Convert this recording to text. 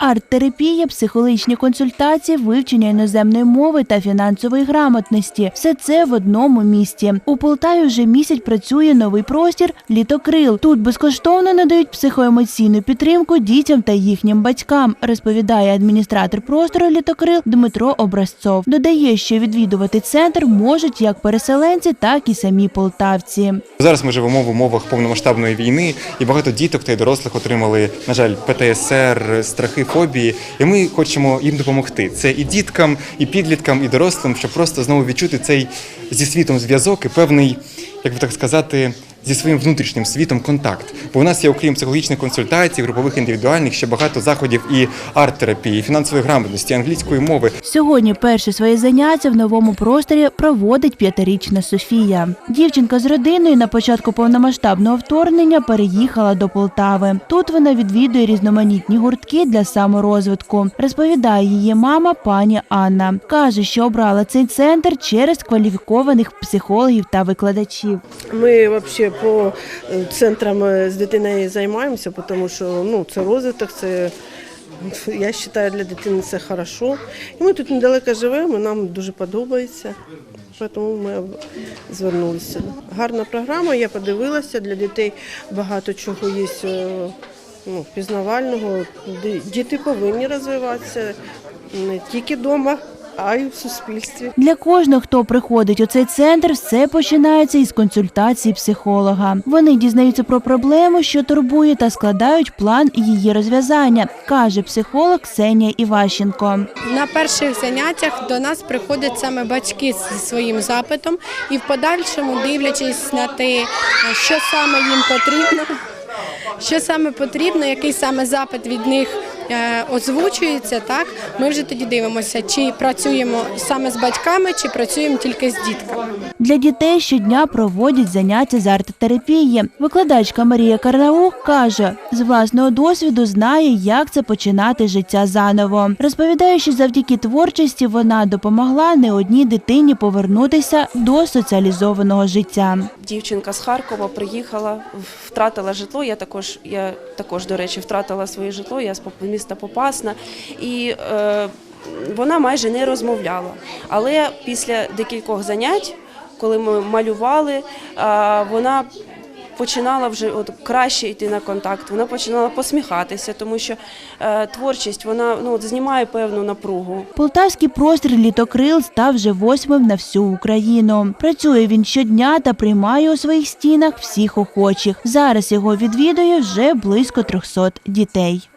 арт-терапія, психологічні консультації, вивчення іноземної мови та фінансової грамотності. Все це в одному місті. У Полтаві вже місяць працює новий простір Літокрил. Тут безкоштовно надають психоемоційну підтримку дітям та їхнім батькам, розповідає адміністратор простору Літокрил Дмитро Образцов. Додає, що відвідувати центр можуть як переселенці, так і самі полтавці. Зараз ми живемо в умовах повномасштабної війни, і багато діток та й дорослих отримали, на жаль, ПТСР, страхи, фобії. І ми хочемо їм допомогти. Це і діткам, і підліткам, і дорослим, щоб просто знову відчути цей зі світом зв'язок і певний, як би так сказати. Зі своїм внутрішнім світом контакт. Бо у нас є, окрім психологічних консультацій, групових індивідуальних, ще багато заходів і арт-терапії, і фінансової грамотності, англійської мови. Сьогодні перше своє заняття в новому просторі проводить п'ятирічна Софія. Дівчинка з родиною на початку повномасштабного вторгнення переїхала до Полтави. Тут вона відвідує різноманітні гуртки для саморозвитку. Розповідає її мама пані Анна. каже, що обрала цей центр через кваліфікованих психологів та викладачів. Ми взагалі по е, центрам е, з дитиною займаємося, тому що ну, це розвиток, це я вважаю, для дитини це хорошо. І ми тут недалеко живемо, нам дуже подобається. Тому ми звернулися. Гарна програма, я подивилася, для дітей багато чого є е, ну, пізнавального. Діти повинні розвиватися не тільки вдома, а й в суспільстві. Для кожного, хто приходить у цей центр, все починається із консультації психолога. Вони дізнаються про проблему, що турбує, та складають план її розв'язання, каже психолог Ксенія Іващенко. На перших заняттях до нас приходять саме батьки зі своїм запитом і в подальшому, дивлячись на те, що саме їм потрібно, що саме потрібно, який саме запит від них озвучується, так ми вже тоді дивимося, чи працюємо саме з батьками, чи працюємо тільки з дітками. Для дітей щодня проводять заняття з арт-терапії. Викладачка Марія Карнаух каже, з власного досвіду знає, як це починати життя заново. Розповідає, що завдяки творчості вона допомогла не одній дитині повернутися до соціалізованого життя. Дівчинка з Харкова приїхала, втратила житло. Я також, я також, до речі, втратила своє житло. Я з міста Попасна. І е, вона майже не розмовляла. Але після декількох занять, коли ми малювали, е, вона починала вже от краще йти на контакт. Вона починала посміхатися, тому що е, творчість вона ну от знімає певну напругу. Полтавський простір літокрил став вже восьмим на всю Україну. Працює він щодня та приймає у своїх стінах всіх охочих. Зараз його відвідує вже близько 300 дітей.